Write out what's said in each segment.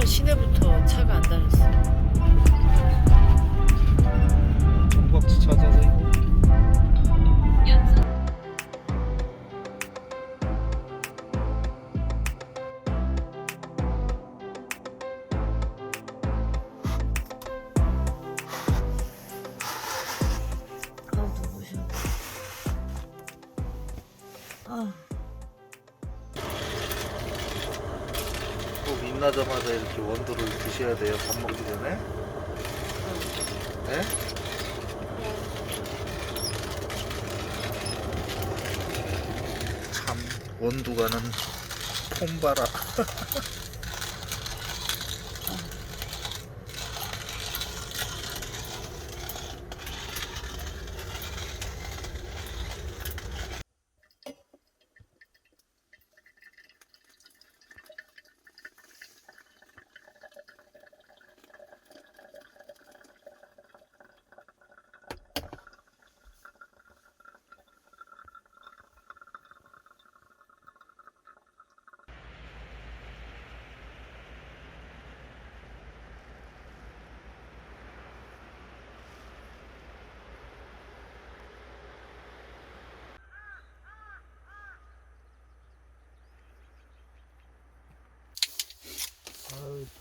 인천 시내부터 차가 안 다녔어. 종박지 찾아서 아, 누구셔. 아, 꼭 입나자마자 이렇게 원두를 드셔야 돼요 밥 먹기 전에 네? 참 원두가는 폼바라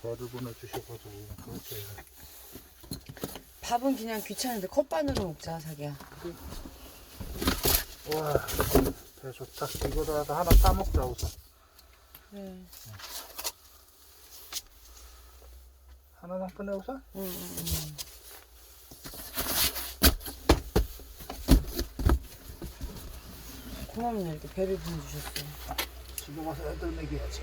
배를 보내주셔가지고 그렇죠 밥은 그냥 귀찮은데 컵반으로 먹자, 자기야. 와 배 좋다 이거라도 하나 따먹자 우선 그래. 하나만 꺼내 우선 응, 응, 응. 고맙네, 이렇게 배를 보내주셨어. 집에 가서 애들 먹여야지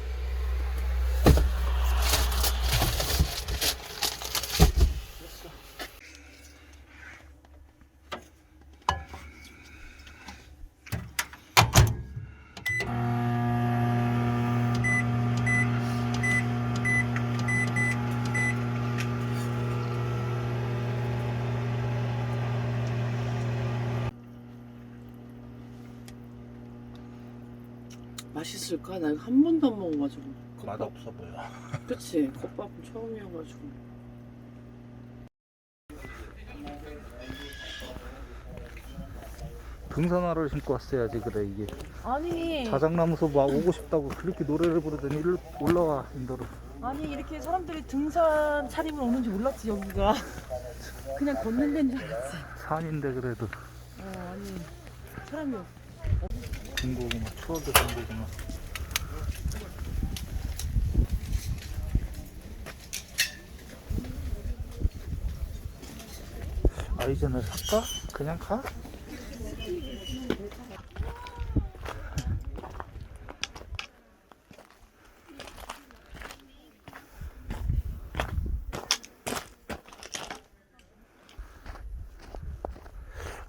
맛있을까? 나 이거 한 번도 안 먹어가지고. 맛없어 보여 그치? 컵밥은 처음이어가지고. 등산화를 신고 왔어야지 그래 이게 아니, 자작나무서 막 오고 싶다고 그렇게 노래를 부르더니 일로 올라와 인도로 아니 이렇게 사람들이 등산 차림을 오는지 몰랐지 여기가. 그냥 걷는 데인 줄 알았지. 산인데 그래도 어, 아니 사람이 없. 중고구마 추억의 중고구마 아이젠을 살까? 그냥 가?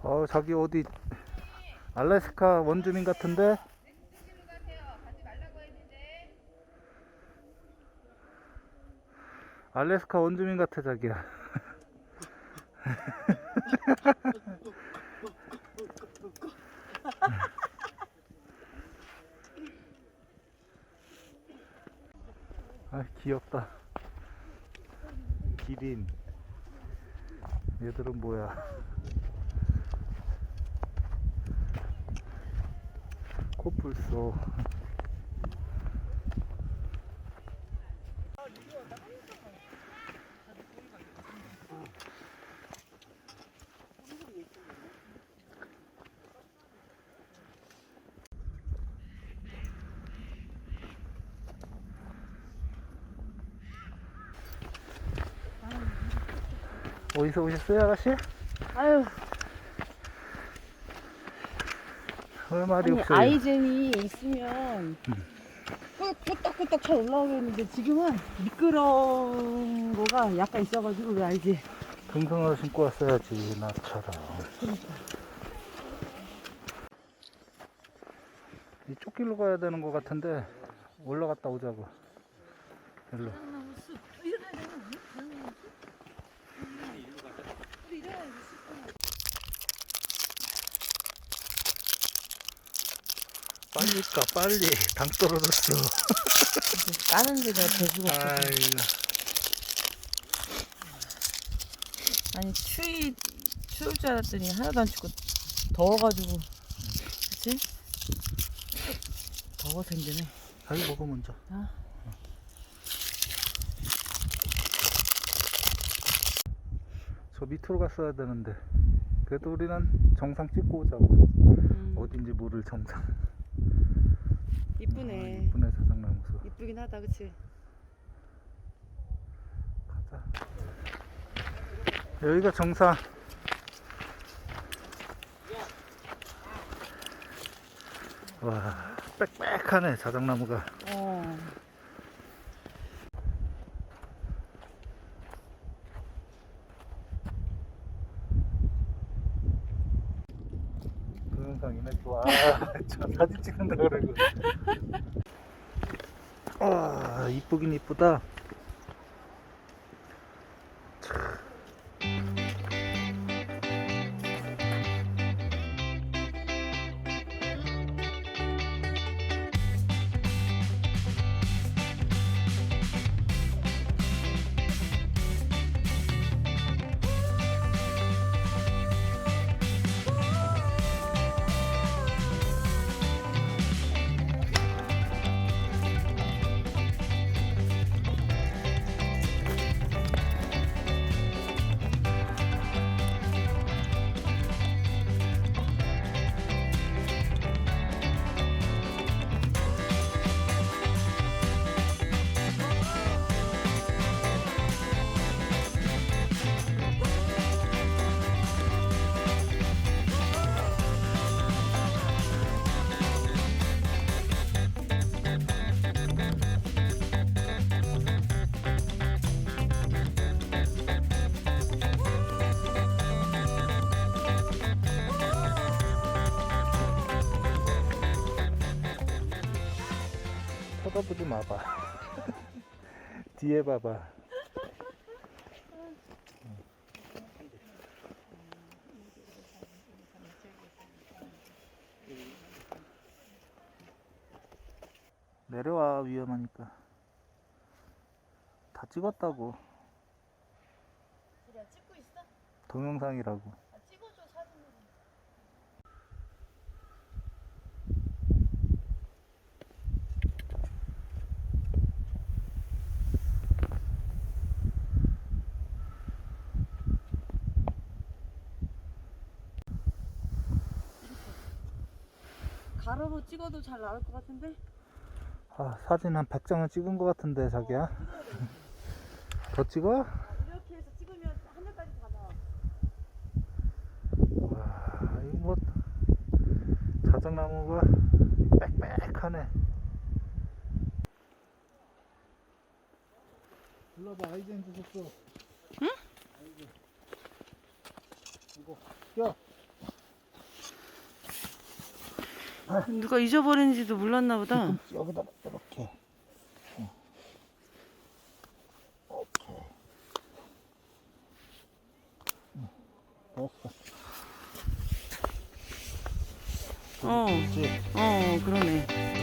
어 자기 어디 알래스카 원주민 같은데? 알래스카 원주민 같아 자기야. 아 귀엽다. 기린. 얘들은 뭐야 코뿔소 어디서 오셨어요 아가씨? 아유, 왜 말이 아니 없어요? 아이젠이 있으면 꾹- 꾹덕꾹덕 잘 올라오겠는데 지금은 미끄러운 거가 약간 있어가지고 왜 알지? 등산화 신고 왔어야지 나처럼. 이쪽 길로 가야 되는 것 같은데 올라갔다 오자고. 일로 빨리 까 빨리 당 떨어졌어. 까는데 내가 재주가 없어. 아이고. 아니 추위 추울 줄 알았더니 하나도 안 춥고 더워가지고 그치? 더워서 힘드네 자기 먹어 먼저. 아. 저 밑으로 갔어야 되는데 그래도 우리는 정상 찍고 오자고 음, 어딘지 모를 정상 이쁘네. 아, 이쁘네 숲 이쁘긴 하다 그치? 가자. 여기가 정상. 와 빽빽하네 자작나무가. 어. 동영상이네 좋아 저 사진 찍는다 그러고 와 이쁘긴 이쁘다 쳐다보지 마봐. 뒤에 봐봐. 내려와 위험하니까. 다 찍었다고. 그래 찍고 있어? 동영상이라고 아, 찍어줘 사진으로 가로로 찍어도 잘 나올 것 같은데? 아 사진 한 100장은 찍은 것 같은데 자기야 더 찍어? 이렇게 해서 찍으면 하늘까지 다 나와. 와 이거 뭐 자작나무가 빽빽하네 불러봐 아이젠 주셨어 응? 아이고 이거 야 누가 잊어버린지도 몰랐나 보다. 여기다 이렇게. 오케이 됐어 어, 그렇지 어, 그러네.